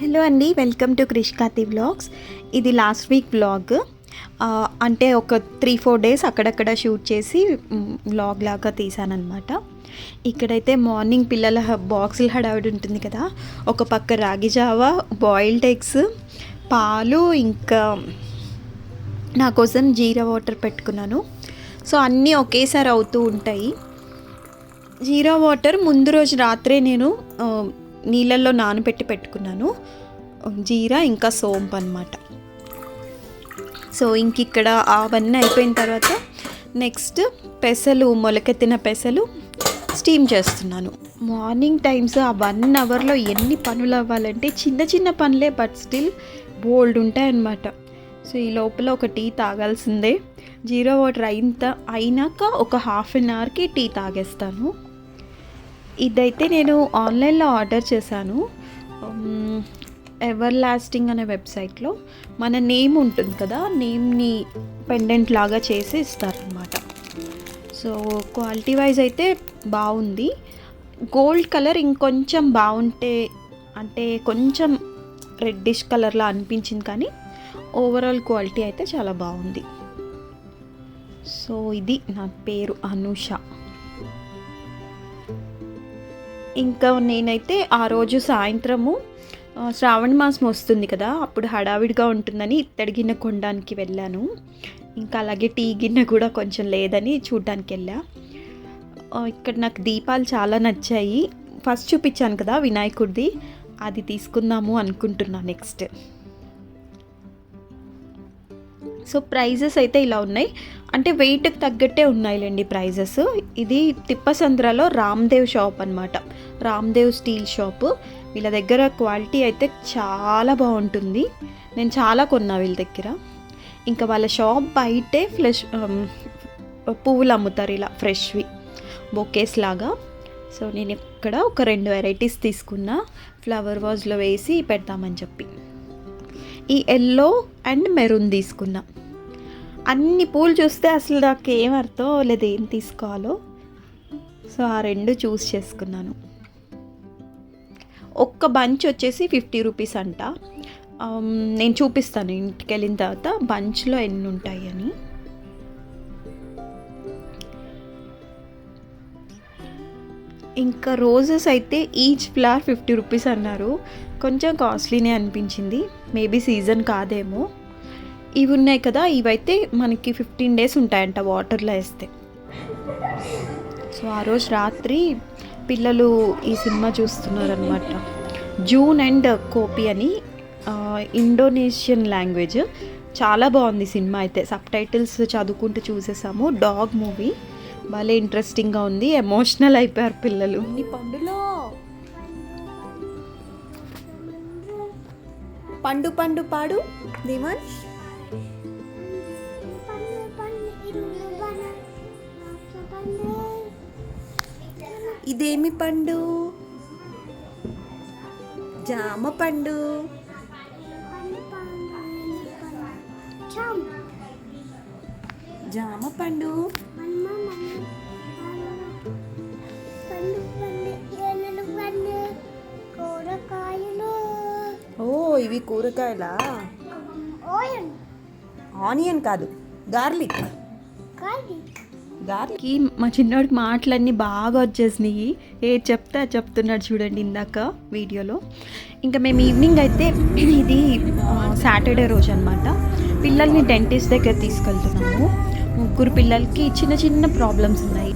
Hello అండి welcome to క్రిష్కాతి vlogs. ఇది last week vlog. అంటే ఒక త్రీ ఫోర్ డేస్ అక్కడక్కడ షూట్ చేసి వ్లాగ్ లాగా తీసానమాట ఇక్కడైతే మార్నింగ్ పిల్లల బాక్సులు హడావిడి ఉంటుంది కదా ఒక పక్క రాగి జావా బాయిల్డ్ ఎగ్స్ పాలు ఇంకా నా కోసం జీరా వాటర్ పెట్టుకున్నాను. సో అన్నీ ఒకేసారి అవుతూ ఉంటాయి. జీరా వాటర్ ముందు రోజు రాత్రే నేను నీళ్ళల్లో నానబెట్టి పెట్టుకున్నాను. జీరా ఇంకా సోంపు అనమాట సో ఇంక ఇక్కడ అవన్నీ అయిపోయిన తర్వాత నెక్స్ట్ పెసలు మొలకెత్తిన పెసలు స్టీమ్ చేస్తున్నాను. మార్నింగ్ టైమ్స్ ఆ వన్ అవర్లో ఎన్ని పనులు అవ్వాలంటే చిన్న చిన్న పనులే బట్ స్టిల్ బోల్డ్ ఉంటాయన్నమాట సో ఈ లోపల ఒక టీ తాగాల్సిందే. జీరో వాటర్ అయిన అయినాక ఒక హాఫ్ అన్ అవర్కి టీ తాగేస్తాను. ఇదైతే నేను ఆన్లైన్లో ఆర్డర్ చేశాను. ఎవర్ లాస్టింగ్ అనే వెబ్సైట్లో మన నేమ్ ఉంటుంది కదా నేమ్ని పెండెంట్ లాగా చేసి ఇస్తారనమాట సో క్వాలిటీ వైజ్ అయితే బాగుంది. గోల్డ్ కలర్ ఇంకొంచెం బాగుంటే అంటే కొంచెం రెడ్డిష్ కలర్లా అనిపించింది కానీ ఓవరాల్ క్వాలిటీ అయితే చాలా బాగుంది. సో ఇది నా పేరు అనూష. ఇంకా నేనైతే ఆ రోజు సాయంత్రము శ్రావణ మాసం వస్తుంది కదా అప్పుడు హడావిడిగా ఉంటుందని ఇత్తడి గిన్నె కొనడానికి వెళ్ళాను. ఇంకా అలాగే టీ గిన్నె కూడా కొంచెం లేదని చూడ్డానికి వెళ్ళా. ఇక్కడ నాకు దీపాలు చాలా నచ్చాయి. ఫస్ట్ చూపించాను కదా వినాయకుడిది అది తీసుకుందాము అనుకుంటున్నా నెక్స్ట్. సో ప్రైజెస్ అయితే ఇలా ఉన్నాయి. అంటే వెయిట్కి తగ్గట్టే ఉన్నాయిలేండి ప్రైజెస్. ఇది తిప్పసంద్రలో రామ్దేవ్ షాప్ అనమాట రామ్దేవ్ స్టీల్ షాపు. వీళ్ళ దగ్గర క్వాలిటీ అయితే చాలా బాగుంటుంది. నేను చాలా కొన్నా వీళ్ళ దగ్గర. ఇంకా వాళ్ళ షాప్ బయటే ఫ్లెష్ పువ్వులు అమ్ముతారు ఇలా ఫ్రెష్వి. బొకేస్ లాగా. సో నేను ఇక్కడ ఒక రెండు వెరైటీస్ తీసుకున్నా. ఫ్లవర్ వాజ్లో వేసి పెడతామని చెప్పి. ఈ ఎల్లో అండ్ మెరూన్ తీసుకున్నా. అన్ని పూలు చూస్తే అసలు నాకు ఏం అర్థం లేదు ఏం తీసుకోవాలో. సో ఆ రెండు చూస్ చేసుకున్నాను. ఒక్క బంచ్ వచ్చేసి ఫిఫ్టీ రూపీస్ అంట. నేను చూపిస్తాను ఇంటికి వెళ్ళిన తర్వాత బంచ్లో ఎన్ని ఉంటాయి అని. ఇంకా రోజెస్ అయితే ఈచ్ ఫ్లవర్ ఫిఫ్టీ రూపీస్ అన్నారు. కొంచెం కాస్ట్లీనే అనిపించింది. మేబీ సీజన్ కాదేమో. ఇవి ఉన్నాయి కదా ఇవైతే మనకి ఫిఫ్టీన్ డేస్ ఉంటాయంట వాటర్లో వేస్తే. సో ఆ రోజు రాత్రి పిల్లలు ఈ సినిమా చూస్తున్నారనమాట జూన్ అండ్ కోపి అని ఇండోనేషియన్ లాంగ్వేజ్. చాలా బాగుంది సినిమా అయితే. సబ్ టైటిల్స్ చదువుకుంటూ చూసేసాము. Dog movie. భలే ఇంట్రెస్టింగ్గా ఉంది. ఎమోషనల్ అయిపోయారు పిల్లలు. పండులో? పండు పండు పాడు దివాన్ష్ ఇదేమి పండు? జామ పండు. జామ. పండు. ఓ ఇవి కూరగాయలా? ఆనియన్ కాదు గార్లిక్. గార్లిక్. మా చిన్నోడికి మాటలన్నీ బాగా వచ్చేసినాయి. ఏ చెప్తే చెప్తున్నాడు చూడండి ఇందాక వీడియోలో. ఇంకా మేము ఈవినింగ్ అయితే ఇది సాటర్డే రోజు అనమాట పిల్లల్ని డెంటిస్ట్ దగ్గర తీసుకెళ్తున్నాము. ముగ్గురు పిల్లలకి చిన్న చిన్న ప్రాబ్లమ్స్ ఉన్నాయి.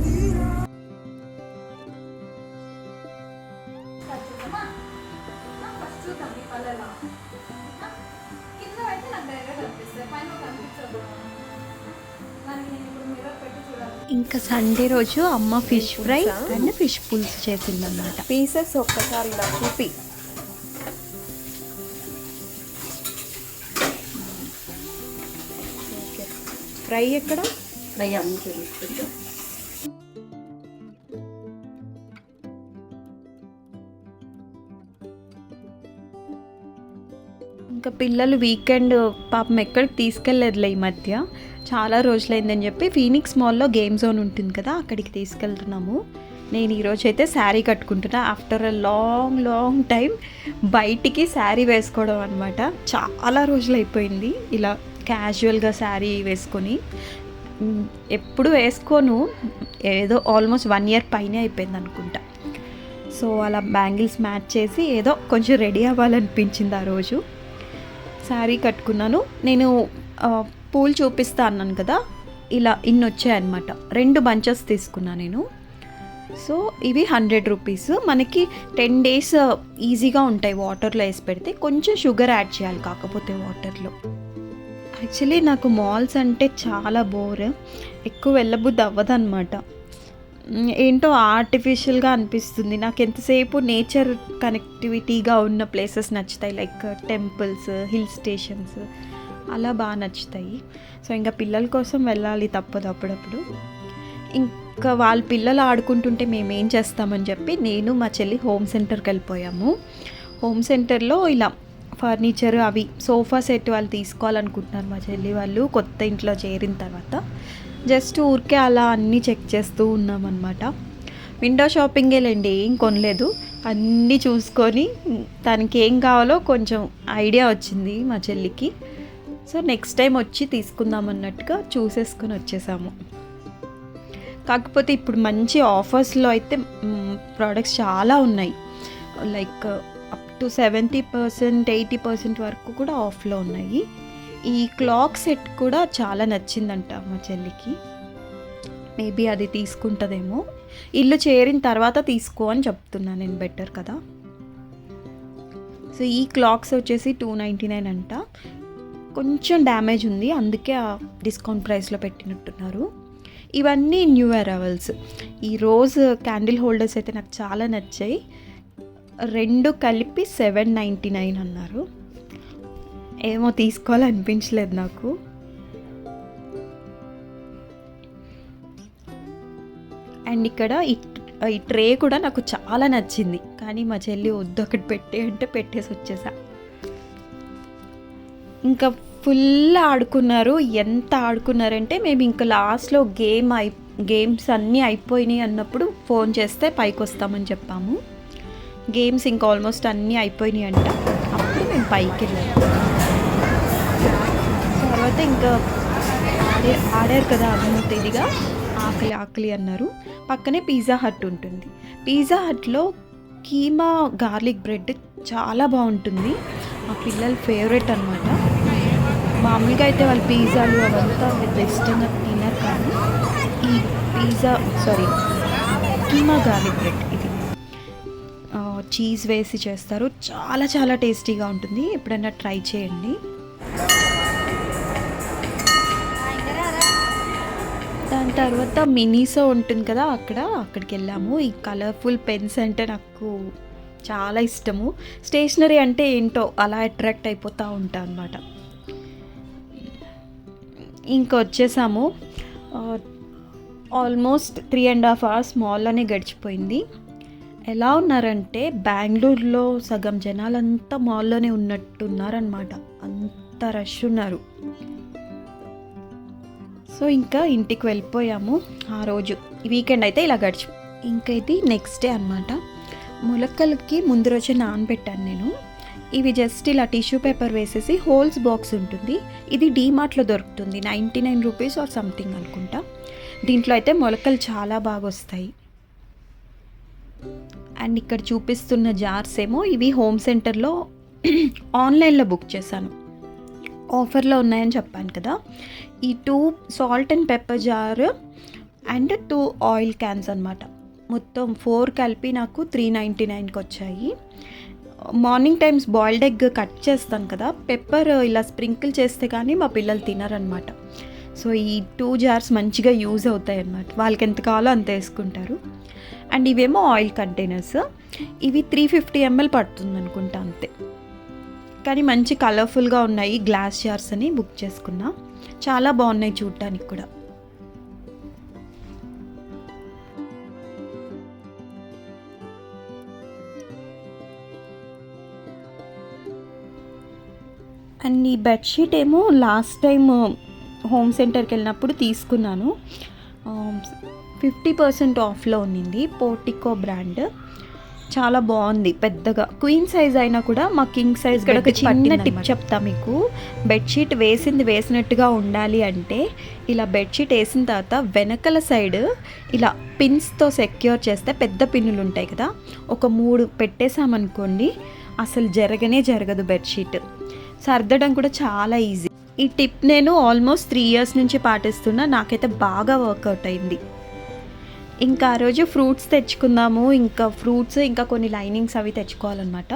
ఇంకా సండే రోజు అమ్మ ఫిష్ ఫ్రై అండ్ ఫిష్ పులుసు చేసిందన్నమాట. పీసెస్ ఒక్కసారి ఇలా చూపి. ఫ్రై ఎక్కడ? ఫ్రై అమ్మ చూపిస్తుంది ఇంకా పిల్లలు వీకెండ్ పాపం ఎక్కడికి తీసుకెళ్ళలేదులే ఈ మధ్య. చాలా రోజులైందని చెప్పి ఫీనిక్స్ మాల్లో గేమ్ జోన్ ఉంటుంది కదా అక్కడికి తీసుకెళ్తున్నాము. నేను ఈరోజు అయితే sari కట్టుకుంటున్నా. After a long long time బయటికి శారీ వేసుకోవడం అనమాట చాలా రోజులు అయిపోయింది ఇలా క్యాజువల్గా శారీ వేసుకొని. ఎప్పుడు వేసుకోను. ఏదో ఆల్మోస్ట్ వన్ ఇయర్ పైనే అయిపోయింది అనుకుంటా. సో అలా బ్యాంగిల్స్ మ్యాచ్ చేసి ఏదో కొంచెం రెడీ అవ్వాలనిపించింది ఆ రోజు. శారీ కట్టుకున్నాను. నేను పూలు చూపిస్తా అన్నాను కదా ఇలా ఇన్ని వచ్చాయన్నమాట రెండు బంచెస్ తీసుకున్నా నేను. సో ఇవి హండ్రెడ్ రూపీస్. మనకి టెన్ డేస్ ఈజీగా ఉంటాయి వాటర్లో వేసి పెడితే. కొంచెం షుగర్ యాడ్ చేయాలి కాకపోతే వాటర్లో. యాక్చువల్లీ నాకు మాల్స్ అంటే చాలా బోర్. ఎక్కువ వెళ్ళబుద్ధి అవ్వదు అనమాట ఏంటో ఆర్టిఫిషియల్గా అనిపిస్తుంది. నాకు ఎంతసేపు నేచర్ కనెక్టివిటీగా ఉన్న ప్లేసెస్ నచ్చుతాయి. లైక్ టెంపుల్స్ హిల్ స్టేషన్స్ అలా బాగా నచ్చుతాయి. సో ఇంకా పిల్లల కోసం వెళ్ళాలి తప్పదు అప్పుడప్పుడు. ఇంకా వాళ్ళ పిల్లలు ఆడుకుంటుంటే మేము ఏం చేస్తామని చెప్పి నేను మా చెల్లి హోమ్ సెంటర్కి వెళ్ళిపోయాము. హోమ్ సెంటర్లో ఇలా ఫర్నిచర్ అవి సోఫా సెట్ వాళ్ళు తీసుకోవాలనుకుంటున్నారు మా చెల్లి వాళ్ళు. కొత్త ఇంట్లో చేరిన తర్వాత. జస్ట్ ఊరికే అలా అన్నీ చెక్ చేస్తూ ఉన్నామన్నమాట. విండో షాపింగ్ వెళ్ళండి ఏం కొనలేదు. అన్నీ చూసుకొని తనకి ఏం కావాలో కొంచెం ఐడియా వచ్చింది మా చెల్లికి. సో నెక్స్ట్ టైం వచ్చి తీసుకుందాం అన్నట్టుగా చూసేసుకొని వచ్చేసాము. కాకపోతే ఇప్పుడు మంచి ఆఫర్స్లో అయితే ప్రోడక్ట్స్ చాలా ఉన్నాయి. Like up to seventy percent eighty percent వరకు కూడా ఆఫ్లో ఉన్నాయి. ఈ క్లాక్ సెట్ కూడా చాలా నచ్చిందంట మా చెల్లికి. మేబీ అది తీసుకుంటుందేమో. ఇల్లు చేరిన తర్వాత తీసుకో అని చెప్తున్నా నేను బెటర్ కదా. సో ఈ క్లాక్స్ వచ్చేసి టూ నైంటీ నైన్ అంట. కొంచెం డ్యామేజ్ ఉంది అందుకే ఆ డిస్కౌంట్ ప్రైస్లో పెట్టినట్టున్నారు. ఇవన్నీ న్యూ అరైవల్స్. ఈ రోజ్ క్యాండిల్ హోల్డర్స్ అయితే నాకు చాలా నచ్చాయి. రెండు కలిపి సెవెన్ నైంటీ నైన్ అన్నారు. ఏమో తీసుకోవాలనిపించలేదు నాకు. అండ్ ఇక్కడ ఈ ఈ ట్రే కూడా నాకు చాలా నచ్చింది. కానీ మా చెల్లి వద్దు ఒకటి పెట్టే అంటే పెట్టేసి వచ్చేసా. ఇంకా ఫుల్ ఆడుకున్నారు. ఎంత ఆడుకున్నారంటే మేము ఇంకా లాస్ట్లో గేమ్ అయి గేమ్స్ అన్నీ అయిపోయినాయి అన్నప్పుడు ఫోన్ చేస్తే పైకి వస్తామని చెప్పాము. గేమ్స్ ఇంకా ఆల్మోస్ట్ అన్నీ అయిపోయినాయి అంట. అప్పుడు మేము పైకి వెళ్ళాము. తర్వాత ఇంకా ఆడే ఆడారు కదా అభిమూర్తి ఇదిగా. ఆకలి ఆకలి అన్నారు. పక్కనే పిజ్జా హట్ ఉంటుంది. పిజ్జా హట్లో కీమా గార్లిక్ బ్రెడ్ చాలా బాగుంటుంది. మా పిల్లల ఫేవరెట్ అనమాట మామూలుగా అయితే వాళ్ళు పిజ్జాలు అవంతా వెస్టర్న్ తినరు కానీ ఈ pizza sorry keema garlic bread ఇది. చీజ్ వేసి చేస్తారు. చాలా చాలా టేస్టీగా ఉంటుంది. ఎప్పుడైనా ట్రై చేయండి. దాని తర్వాత మినీసో ఉంటుంది కదా అక్కడ అక్కడికి వెళ్ళాము. ఈ కలర్ఫుల్ పెన్స్ అంటే నాకు చాలా ఇష్టము. స్టేషనరీ అంటే ఏంటో అలా అట్రాక్ట్ అయిపోతూ ఉంటా అనమాట ఇంకా వచ్చేసాము. Almost three and half hours మాల్లోనే గడిచిపోయింది. ఎలా ఉన్నారంటే బెంగళూరులో సగం జనాలంతా మాల్లోనే ఉన్నట్టు ఉన్నారనమాట అంత రష్ ఉన్నారు. సో ఇంకా ఇంటికి వెళ్ళిపోయాము ఆ రోజు. వీకెండ్ అయితే ఇలా గడిచి. ఇంకా ఇది నెక్స్ట్ డే అనమాట ములక్కలకి ముందు రోజే నానబెట్టాను నేను. ఇవి జస్ట్ ఇలా టిష్యూ పేపర్ వేసేసి హోల్స్ బాక్స్ ఉంటుంది. ఇది డీమార్ట్లో దొరుకుతుంది. Ninety nine rupees or something అనుకుంటా. దీంట్లో అయితే మొలకలు చాలా బాగా వస్తాయి. అండ్ ఇక్కడ చూపిస్తున్న జార్స్ ఏమో ఇవి హోమ్ సెంటర్లో ఆన్లైన్లో బుక్ చేశాను. ఆఫర్లో ఉన్నాయని చెప్పాను కదా. ఈ two salt and pepper jar and two oil cans అనమాట మొత్తం ఫోర్ కలిపి నాకు త్రీ నైంటీ నైన్కి వచ్చాయి. Morning times boiled egg cut చేస్తాను కదా. పెప్పర్ ఇలా స్ప్రింకిల్ చేస్తే కానీ మా పిల్లలు తినరనమాట సో ఈ టూ జార్స్ మంచిగా యూజ్ అవుతాయి అన్నమాట. వాళ్ళకి ఎంత కావాలో అంత వేసుకుంటారు. అండ్ ఇవేమో ఆయిల్ కంటైనర్స్. ఇవి త్రీ ఫిఫ్టీ ఎంఎల్ పడుతుంది అనుకుంటా అంతే. కానీ మంచి కలర్ఫుల్గా ఉన్నాయి గ్లాస్ జార్స్ అని బుక్ చేసుకున్నా. చాలా బాగున్నాయి చూడటానికి కూడా. అండ్ ఈ బెడ్షీట్ ఏమో లాస్ట్ టైం హోమ్ సెంటర్కి వెళ్ళినప్పుడు తీసుకున్నాను. ఫిఫ్టీ పర్సెంట్ ఆఫ్లో ఉన్నింది పోర్టికో బ్రాండ్. చాలా బాగుంది పెద్దగా. క్వీన్ సైజ్ అయినా కూడా మా కింగ్ సైజ్ ఇక్కడ ఒక చిన్న టిప్. చెప్తా మీకు. బెడ్షీట్ వేసింది వేసినట్టుగా ఉండాలి అంటే ఇలా బెడ్షీట్ వేసిన తర్వాత వెనకల సైడ్ ఇలా పిన్స్తో సెక్యూర్ చేస్తే పెద్ద పిన్నులు ఉంటాయి కదా. ఒక మూడు పెట్టేసామనుకోండి అసలు జరగనే జరగదు బెడ్షీట్ సర్దడం కూడా చాలా ఈజీ ఈ టిప్ నేను ఆల్మోస్ట్ త్రీ ఇయర్స్ నుంచి పాటిస్తున్నా నాకైతే బాగా వర్కౌట్ అయింది. ఇంకా ఆ రోజు ఫ్రూట్స్ తెచ్చుకుందాము. ఇంకా ఫ్రూట్స్ ఇంకా కొన్ని లైనింగ్స్ అవి తెచ్చుకోవాలన్నమాట.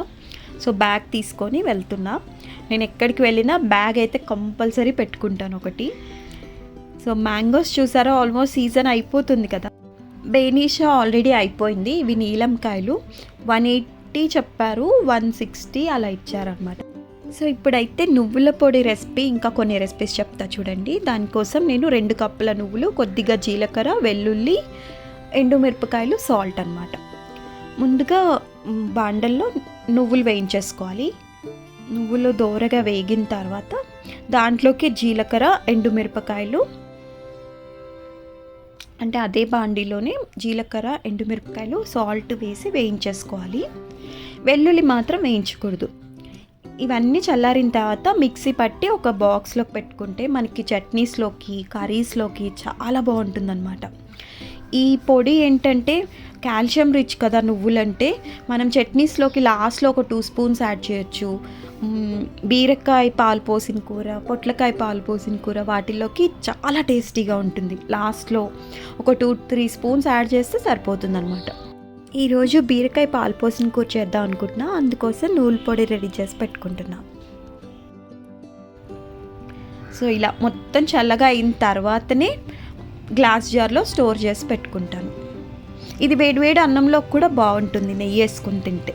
సో బ్యాగ్ తీసుకొని వెళ్తున్నా. నేను ఎక్కడికి వెళ్ళినా బ్యాగ్ అయితే కంపల్సరీ పెట్టుకుంటాను ఒకటి. సో మ్యాంగోస్ చూసారా? ఆల్మోస్ట్ సీజన్ అయిపోతుంది కదా. బేనీషా ఆల్రెడీ అయిపోయింది ఇవి నీలంకాయలు వన్ ఎయిటీ చెప్పారు వన్ సిక్స్టీ అలా ఇచ్చారనమాట సో ఇప్పుడైతే నువ్వుల పొడి రెసిపీ ఇంకా కొన్ని రెసిపీస్ చెప్తా చూడండి. దానికోసం నేను రెండు కప్పుల నువ్వులు కొద్దిగా జీలకర్ర వెల్లుల్లి ఎండుమిరపకాయలు సాల్ట్ అనమాట ముందుగా బాండల్లో నువ్వులు వేయించేసుకోవాలి. నువ్వులు దోరగా వేగిన తర్వాత దాంట్లోకి జీలకర్ర ఎండుమిరపకాయలు అంటే అదే బాండీలోనే జీలకర్ర ఎండుమిరపకాయలు సాల్ట్ వేసి వేయించేసుకోవాలి. వెల్లుల్లి మాత్రం వేయించకూడదు. ఇవన్నీ చల్లారిన తర్వాత మిక్సీ పట్టి ఒక బాక్స్లోకి పెట్టుకుంటే మనకి చట్నీస్లోకి కర్రీస్లోకి చాలా బాగుంటుందన్నమాట. ఈ పొడి ఏంటంటే కాల్షియం రిచ్ కదా నువ్వులంటే మనం చట్నీస్లోకి లాస్ట్లో ఒక టూ స్పూన్స్ యాడ్ చేయొచ్చు. బీరకాయ పాలు పోసిన కూర పొట్లకాయ పాలు పోసిన కూర వాటిలోకి చాలా టేస్టీగా ఉంటుంది. లాస్ట్లో ఒక టూ త్రీ స్పూన్స్ యాడ్ చేస్తే సరిపోతుంది అనమాట ఈరోజు బీరకాయ పాలు పోసిన కూర చేద్దాం అనుకుంటున్నా. అందుకోసం నూనె పొడి రెడీ చేసి పెట్టుకుంటున్నా. సో ఇలా మొత్తం చల్లగా అయిన తర్వాతనే గ్లాస్ జార్లో స్టోర్ చేసి పెట్టుకుంటాను. ఇది వేడివేడి అన్నంలో కూడా బాగుంటుంది నెయ్యి వేసుకుని తింటే.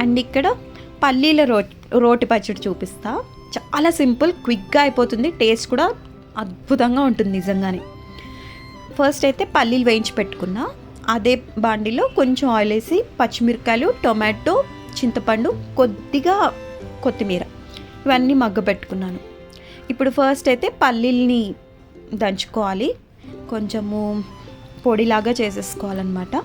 అండ్ ఇక్కడ పల్లీల రోటి రోటి పచ్చడి చూపిస్తా. చాలా సింపుల్ క్విక్గా అయిపోతుంది. టేస్ట్ కూడా అద్భుతంగా ఉంటుంది నిజంగానే. ఫస్ట్ అయితే పల్లీలు వేయించి పెట్టుకున్నా. అదే బాండిలో కొంచెం ఆయిల్ వేసి పచ్చిమిరకాయలు టొమాటో చింతపండు కొద్దిగా కొత్తిమీర. ఇవన్నీ మగ్గ పెట్టుకున్నాను ఇప్పుడు ఫస్ట్ అయితే పల్లీల్ని దంచుకోవాలి. కొంచెము పొడిలాగా చేసేసుకోవాలన్నమాట.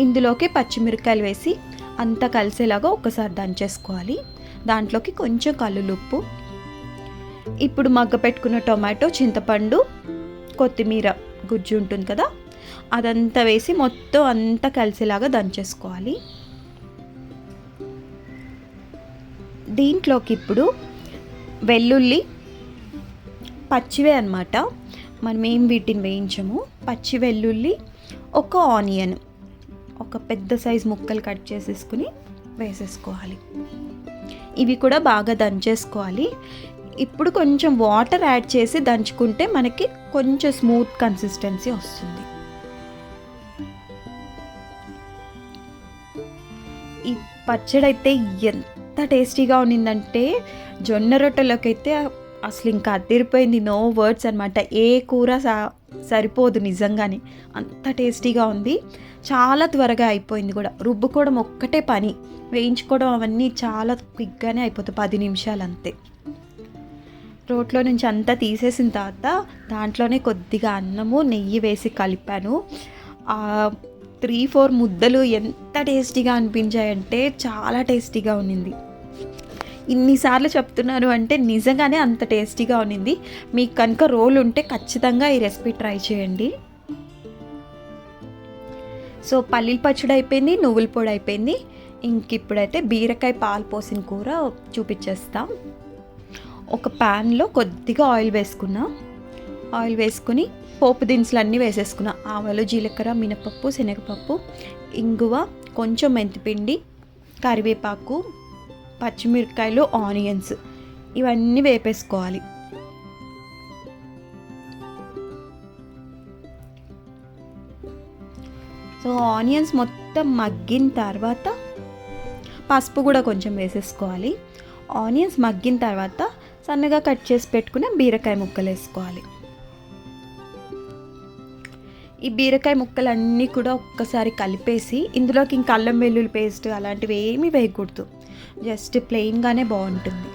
ఇందులోకి పచ్చిమిరకాయలు వేసి అంతా కలిసేలాగా ఒకసారి దంచేసుకోవాలి. దాంట్లోకి కొంచెం కల్లులుప్పు. ఇప్పుడు మగ్గ పెట్టుకున్న టొమాటో చింతపండు కొత్తిమీర గుజ్జు ఉంటుంది కదా అదంతా వేసి మొత్తం అంతా కలిసేలాగా దంచేసుకోవాలి. దీంట్లోకి ఇప్పుడు వెల్లుల్లి పచ్చివే అనమాట మనం ఏం వీటిని వేయించము? పచ్చి వెల్లుల్లి ఒక ఆనియన్ ఒక పెద్ద సైజ్ ముక్కలు కట్ చేసేసుకుని వేసేసుకోవాలి. ఇవి కూడా బాగా దంచేసుకోవాలి. ఇప్పుడు కొంచెం వాటర్ యాడ్ చేసి దంచుకుంటే మనకి కొంచెం స్మూత్ కన్సిస్టెన్సీ వస్తుంది. ఈ పచ్చడి అయితే ఎంత టేస్టీగా ఉన్నిందంటే జొన్న రొట్టెలోకి అయితే అసలు ఇంకా అదిరిపోయింది. నో వర్డ్స్ అనమాట ఏ కూర సా సరిపోదు నిజంగానే. అంత టేస్టీగా ఉంది. చాలా త్వరగా అయిపోయింది కూడా. రుబ్బుకోవడం ఒక్కటే పని. వేయించుకోవడం అవన్నీ చాలా క్విక్గానే అయిపోతుంది పది నిమిషాలు అంతే రోట్లో నుంచి అంతా తీసేసిన తర్వాత దాంట్లోనే కొద్దిగా అన్నము నెయ్యి వేసి కలిపాను. త్రీ ఫోర్ ముద్దలు ఎంత టేస్టీగా అనిపించాయంటే చాలా టేస్టీగా ఉన్నింది. ఇన్నిసార్లు చెప్తున్నాను అంటే నిజంగానే అంత టేస్టీగా ఉన్నింది. మీకు కనుక రోల్ ఉంటే ఖచ్చితంగా ఈ రెసిపీ ట్రై చేయండి. సో పల్లీల పచ్చడి అయిపోయింది నువ్వుల పొడి అయిపోయింది. ఇంక ఇప్పుడైతే బీరకాయ పాలు పోసిన కూర చూపించేస్తాం ఒక ప్యాన్లో కొద్దిగా ఆయిల్ వేసుకున్నా. ఆయిల్ వేసుకుని పోపు దినుసులు అన్నీ వేసేసుకున్నా. ఆవాలు జీలకర్ర మినపప్పు శనగపప్పు ఇంగువ కొంచెం మెంతిపిండి కరివేపాకు పచ్చిమిరపకాయలు ఆనియన్స్. ఇవన్నీ వేపేసుకోవాలి. సో ఆనియన్స్ మొత్తం మగ్గిన తర్వాత పసుపు కూడా కొంచెం వేసేసుకోవాలి. ఆనియన్స్ మగ్గిన తర్వాత సన్నగా కట్ చేసి పెట్టుకున్న బీరకాయ ముక్కలు వేసుకోవాలి. ఈ బీరకాయ ముక్కలన్నీ కూడా ఒక్కసారి కలిపేసి ఇందులోకి ఇంకా అల్లం వెల్లుల్లి పేస్ట్ అలాంటివి ఏమీ వేయకూడదు. జస్ట్ ప్లెయిన్గానే బాగుంటుంది.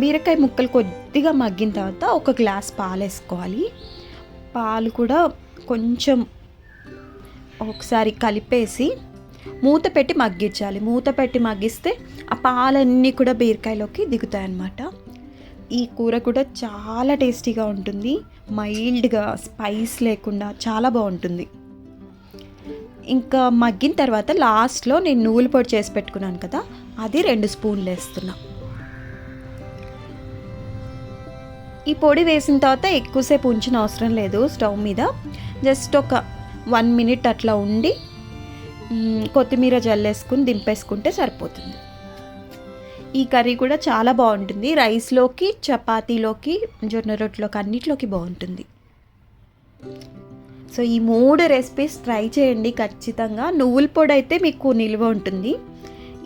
బీరకాయ ముక్కలు కొద్దిగా మగ్గిన తర్వాత ఒక గ్లాస్ పాలు వేసుకోవాలి. పాలు కూడా కొంచెం ఒకసారి కలిపేసి మూత పెట్టి మగ్గించాలి. మూత పెట్టి మగ్గిస్తే ఆ పాలన్నీ కూడా బీరకాయలోకి దిగుతాయి అన్నమాట ఈ కూర కూడా చాలా టేస్టీగా ఉంటుంది. మైల్డ్గా స్పైస్ లేకుండా చాలా బాగుంటుంది. ఇంకా మగ్గిన తర్వాత లాస్ట్లో నేను నువ్వుల పొడి చేసి పెట్టుకున్నాను కదా అది రెండు స్పూన్లు వేస్తున్నా. ఈ పొడి వేసిన తర్వాత ఎక్కువసేపు ఉంచిన అవసరం లేదు స్టవ్ మీద. జస్ట్ ఒక వన్ మినిట్ అట్లా ఉండి కొత్తిమీర జల్లేసుకుని దింపేసుకుంటే సరిపోతుంది. ఈ కర్రీ కూడా చాలా బాగుంటుంది. రైస్లోకి చపాతీలోకి జొన్న రొట్టెలోకి అన్నిట్లోకి బాగుంటుంది. సో ఈ మూడు రెసిపీస్ ట్రై చేయండి ఖచ్చితంగా. నువ్వుల పొడి అయితే మీకు నిల్వ ఉంటుంది.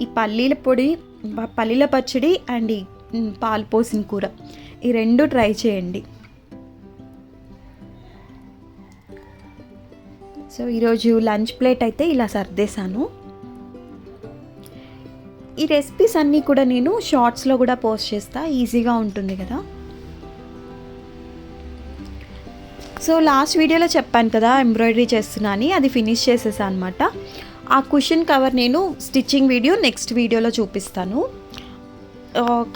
ఈ పల్లీల పొడి పల్లీల పచ్చడి అండ్ ఈ పాలు పోసిన కూర. ఈ రెండు ట్రై చేయండి. సో ఈరోజు లంచ్ ప్లేట్ అయితే ఇలా సర్దేశాను. ఈ రెసిపీస్ అన్నీ కూడా నేను షార్ట్స్లో కూడా పోస్ట్ చేస్తా. ఈజీగా ఉంటుంది కదా. సో లాస్ట్ వీడియోలో చెప్పాను కదా ఎంబ్రాయిడరీ చేస్తున్నా అని. అది ఫినిష్ చేసేసా అనమాట ఆ కుషన్ కవర్ నేను స్టిచ్చింగ్ వీడియో నెక్స్ట్ వీడియోలో చూపిస్తాను.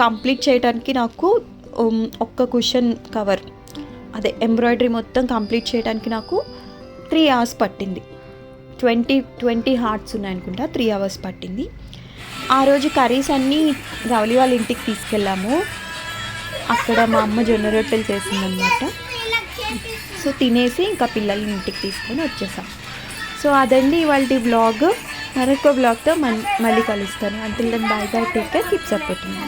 కంప్లీట్ చేయడానికి నాకు ఒక్క కుషన్ కవర్ అదే ఎంబ్రాయిడరీ మొత్తం కంప్లీట్ చేయడానికి నాకు త్రీ అవర్స్ పట్టింది. ట్వంటీ ట్వంటీ హార్ట్స్ ఉన్నాయనుకుంటా త్రీ అవర్స్ పట్టింది. ఆ రోజు కర్రీస్ అన్నీ గౌలి వాళ్ళ ఇంటికి తీసుకెళ్ళాము. అక్కడ మా అమ్మ జొన్న రొట్టెలు చేసిందనమాట సో తినేసి ఇంకా పిల్లల్ని ఇంటికి తీసుకొని వచ్చేసాం. సో అదండి ఇవాళ బ్లాగ్ మరొక బ్లాగ్తో మళ్ళీ కలుస్తాను. Until then bye bye take care keep supporting